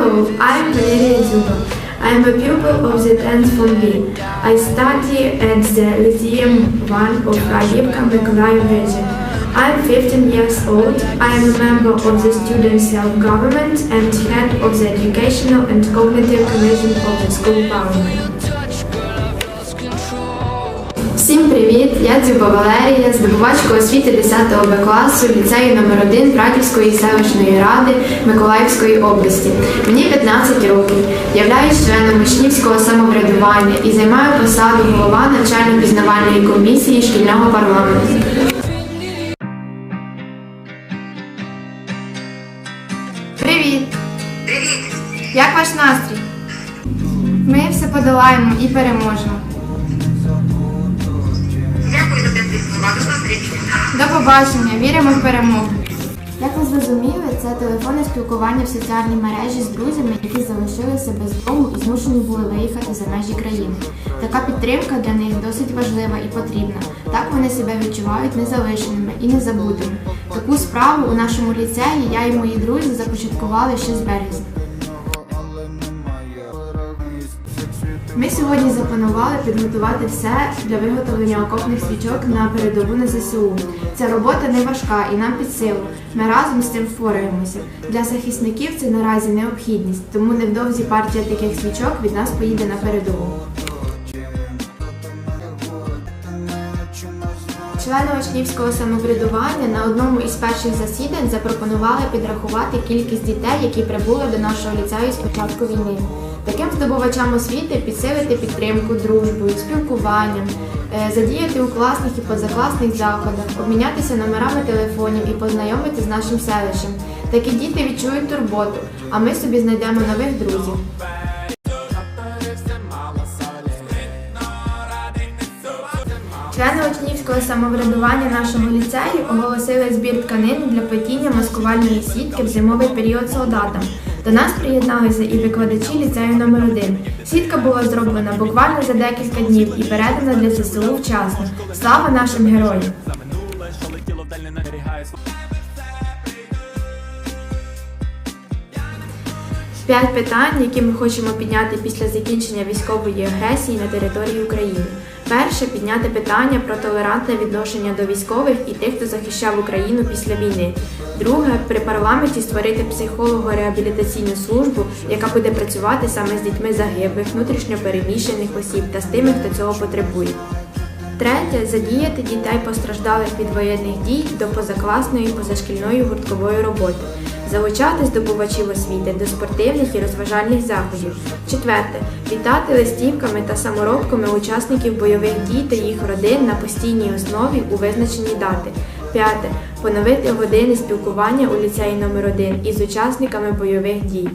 Hello, I'm Valeria Zuba. I'm a pupil of the 10th Form B. I study at the Lyceum 1 of Rayivka Mykolaiv region. I'm 15 years old. I am a member of the Student Self-Government and head of the Educational and Cognitive Commission of the School Parliament. Всім привіт! Я Дзюба Валерія, здобувачка освіти 10 Б класу ліцею номер 1 Братівської селищної ради Миколаївської області. Мені 15 років. Являюсь членом учнівського самоврядування і займаю посаду голова навчально-пізнавальної комісії шкільного парламенту. Привіт! Привіт! Як ваш настрій? Ми все подолаємо і переможемо. До побачення, віримо в перемогу. Як ви зрозуміли, це телефонне спілкування в соціальній мережі з друзями, які залишилися без дому і змушені були виїхати за межі країни. Така підтримка для них досить важлива і потрібна. Так вони себе відчувають незалишеними і незабутими. Таку справу у нашому ліцеї я і мої друзі започаткували ще з березня. Ми сьогодні запланували підготувати все для виготовлення окопних свічок на передову на ЗСУ. Ця робота не важка і нам під силу. Ми разом з цим впораємося. Для захисників це наразі необхідність, тому невдовзі партія таких свічок від нас поїде на передову. Члени учнівського самоврядування на одному із перших засідань запропонували підрахувати кількість дітей, які прибули до нашого ліцею з початку війни. Таким здобувачам освіти підсилити підтримку дружбою, спілкуванням, е, задіяти у класних і позакласних заходах, обмінятися номерами телефонів і познайомити з нашим селищем. Такі діти відчують турботу, а ми собі знайдемо нових друзів. Члени учнівського самоврядування нашого ліцею оголосили збір тканин для плетіння маскувальної сітки в зимовий період солдатам. До нас приєдналися і викладачі ліцею номер 1 Сітка була зроблена буквально за декілька днів і передана для ЗСУ вчасно. Слава нашим героям! П'ять питань, які ми хочемо підняти після закінчення військової агресії на території України. Перше підняти питання про толерантне відношення до військових і тих, хто захищав Україну після війни. Друге при парламенті створити психолого-реабілітаційну службу, яка буде працювати саме з дітьми загиблих, внутрішньо переміщених осіб та з тими, хто цього потребує. Третє задіяти дітей постраждалих від воєнних дій до позакласної позашкільної гурткової роботи, залучати здобувачів освіти до спортивних і розважальних заходів. Четверте вітати листівками та саморобками учасників бойових дій та їх родин на постійній основі у визначені дати. П'яте поновити години спілкування у ліцеї номер 1 із учасниками бойових дій.